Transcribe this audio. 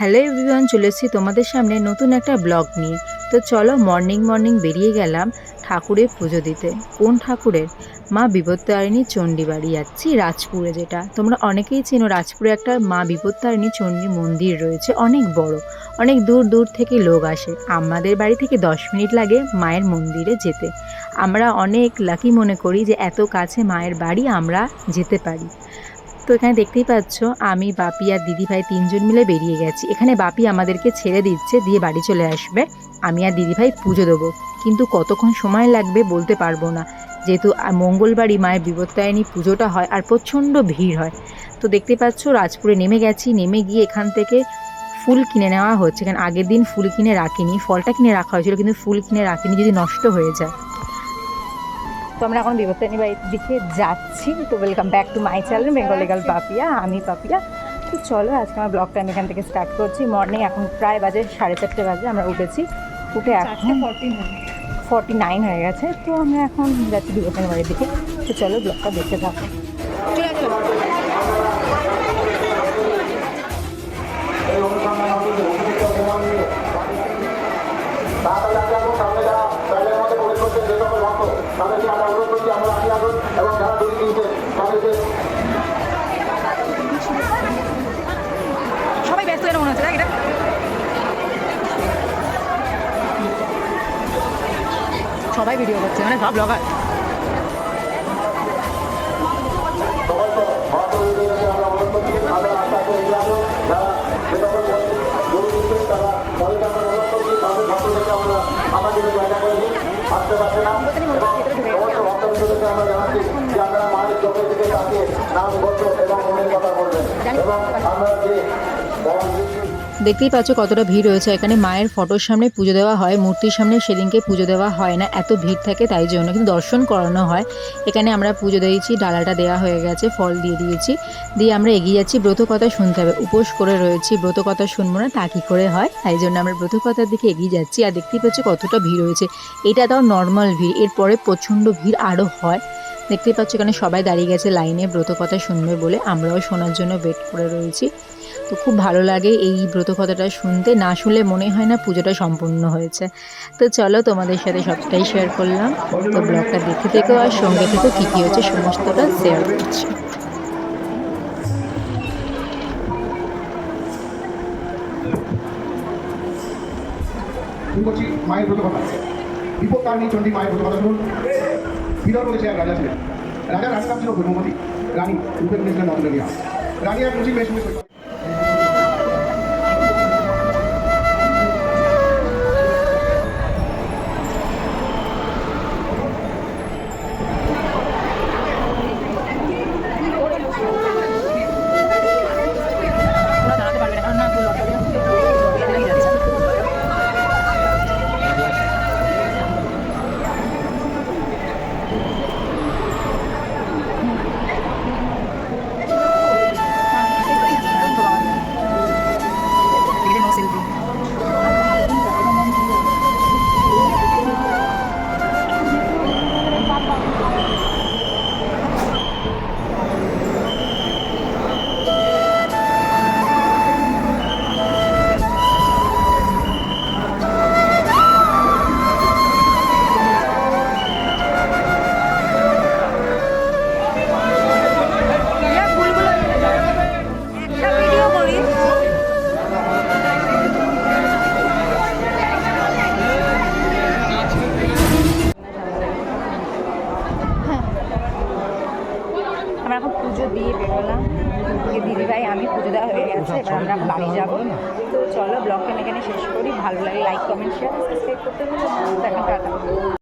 Hello everyone চলে এসেছি তোমাদের সামনে নতুন একটা ব্লগ নিয়ে। তো চলো মর্নিং মর্নিং বেরিয়ে গেলাম ঠাকুরের পুজো দিতে। কোন ঠাকুরের? মা বিপত্তারিণী চণ্ডী বাড়ি যাচ্ছি রাজপুরে যেটা। তোমরা অনেকেই চেনো রাজপুরে একটা মা বিপত্তারিণী চণ্ডী মন্দির রয়েছে, অনেক বড়। অনেক দূর দূর থেকে লোক আসে। আমাদের বাড়ি থেকে দশ মিনিট লাগে মায়ের মন্দিরে যেতে। আমরা অনেক লাকি মনে করি যে এত কাছে মায়ের বাড়ি আমরা যেতে পারি। তো এখানে দেখতেই পাচ্ছ, আমি, বাপি আর দিদিভাই তিনজন মিলে বেরিয়ে গেছি। এখানে বাপি আমাদেরকে ছেড়ে দিচ্ছে, দিয়ে বাড়ি চলে আসবে। আমি আর দিদিভাই পুজো দেবো। কিন্তু কতক্ষণ সময় লাগবে বলতে পারব না। যেহেতু মঙ্গলবারই মায়ের বিপত্তায়নী পুজোটা হয় আর প্রচণ্ড ভিড় হয়। তো দেখতে পাচ্ছ, রাজপুরে নেমে গেছি। নেমে গিয়ে এখান থেকে ফুল কিনে নেওয়া হচ্ছে। কারণ আগের দিন ফুল কিনে রাখিনি। ফলটা কিনে রাখা হয়েছিল, কিন্তু ফুল কিনে রাখিনি যদি নষ্ট হয়ে যায়। তো আমরা এখন বিপত্তায়নী বাড়ির দিকে যাচ্ছি। তো welcome back to my channel Bengali gal Papiya আমি পাপিয়া তো চলো আজকে আমার ব্লগটা আমি এখান থেকে স্টার্ট করছি। মর্নিং এখন প্রায় বাজে সাড়ে চারটে বাজে আমরা উঠেছি। উঠে এখন ফর্টি নাইন হয়ে গেছে। তো আমরা এখন যাচ্ছি বিপত্তায়নী বাড়ির দিকে। তো চলো ব্লগটা দেখতে থাকো। তাড়াতাড়ি যে আপনারা মায়ের চোখের দিকে তাকিয়ে নাম গোত্র এবং মনের কথা বলবেন এবং আমরা যে দেখতেই পাচ্ছ কতটা ভিড় রয়েছে। এখানে মায়ের ফটোর সামনে পুজো দেওয়া হয়, মূর্তির সামনে সেদিনকে পুজো দেওয়া হয় না। এত ভিড় থাকে তাই জন্য কিন্তু দর্শন করানো হয়। এখানে আমরা পুজো দিয়েছি, ডালাটা দেওয়া হয়ে গেছে, ফল দিয়ে দিয়েছি। দিয়ে আমরা এগিয়ে যাচ্ছি, ব্রত কথা শুনতে হবে। উপোস করে রয়েছি, ব্রত কথা শুনব না, তা কী করে হয়? তাই জন্য আমরা ব্রত কথার দিকে এগিয়ে যাচ্ছি আর দেখতেই পাচ্ছি কতটা ভিড় রয়েছে। এটা তাও নর্মাল ভিড়, এরপরে প্রচণ্ড ভিড় আরও হয়। দেখতেই পাচ্ছ এখানে সবাই দাঁড়িয়ে গেছে লাইনে, ব্রত কথা শুনবে বলে। আমরাও শোনার জন্য ওয়েট করে রয়েছি। তো খুব ভালো লাগে এই ব্রত কথাটা শুনতে। না শুনলে মনে হয় না পুজোটা সম্পূর্ণ হয়েছে। তো চলো তোমাদের সাথে সবটাই শেয়ার করলাম। তো ব্লগটা দেখে থেকেও আর সঙ্গে থেকেও কী কী হচ্ছে সমস্তটা শেয়ার করছি। করছি মায়ের ব্রত কথা। বিপদ মায়ের ব্রত কথা শুনুন। বিদর বলেছে এক রাজা ছিলেন। রাজা রানী নাম ছিল রানী রূপে মন্ত্রলিয়া রানী এক বেশ পুজো দিয়ে বেরোলাম। দিদি ভাই আমি পুজো দেওয়া হয়ে গেছে এবার আমরা বাড়ি যাব। তো চলো, ব্লগটা এখানে শেষ করি। ভালো লাগে লাইক কমেন্ট শেয়ার সাবস্ক্রাইব করতে দেখা টাটা